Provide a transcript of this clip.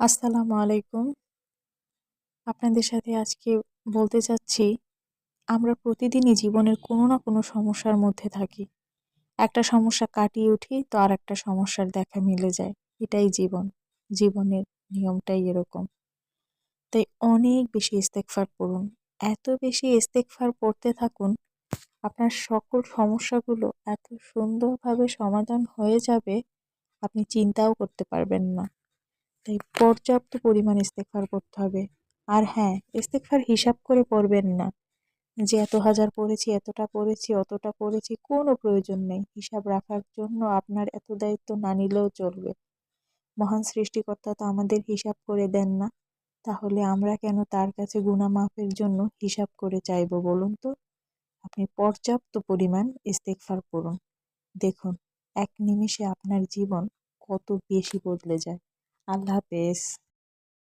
আসসালামু আলাইকুম। আপনাদের সাথে আজকে বলতে চাচ্ছি, আমরা প্রতিদিনই জীবনের কোনো না কোনো সমস্যার মধ্যে থাকি। একটা সমস্যা কাটিয়ে উঠি তো আর একটা সমস্যার দেখা মিলে যায়। এটাই জীবন। জীবনের নিয়মটাই এরকম। তাই অনেক বেশি ইস্তেকফার পড়ুন। এত বেশি ইস্তেকফার পড়তে থাকুন, আপনার সকল সমস্যাগুলো এত সুন্দরভাবে সমাধান হয়ে যাবে, আপনি চিন্তাও করতে পারবেন না। তাই পর্যাপ্ত পরিমাণ ইস্তেকফার করতে হবে। আর হ্যাঁ ইস্তেকফার হিসাব করে পড়বেন না। যে এত হাজার পড়েছি, এতটা পড়েছি, অতটা পড়েছি, কোনো প্রয়োজন নেই। হিসাব রাখার জন্য আপনার এত দায়িত্ব না নিলেও চলবে। মহান সৃষ্টিকর্তা তো আমাদের হিসাব করে দেন না। তাহলে আমরা কেন তার কাছে গুণা মাফের জন্য হিসাব করে চাইব বলুন তো? আপনি পর্যাপ্ত পরিমাণ ইস্তেকফার করুন। দেখুন, এক নিমিষে আপনার জীবন কত বেশি বদলে যায়। আল্লাহ হাফেজ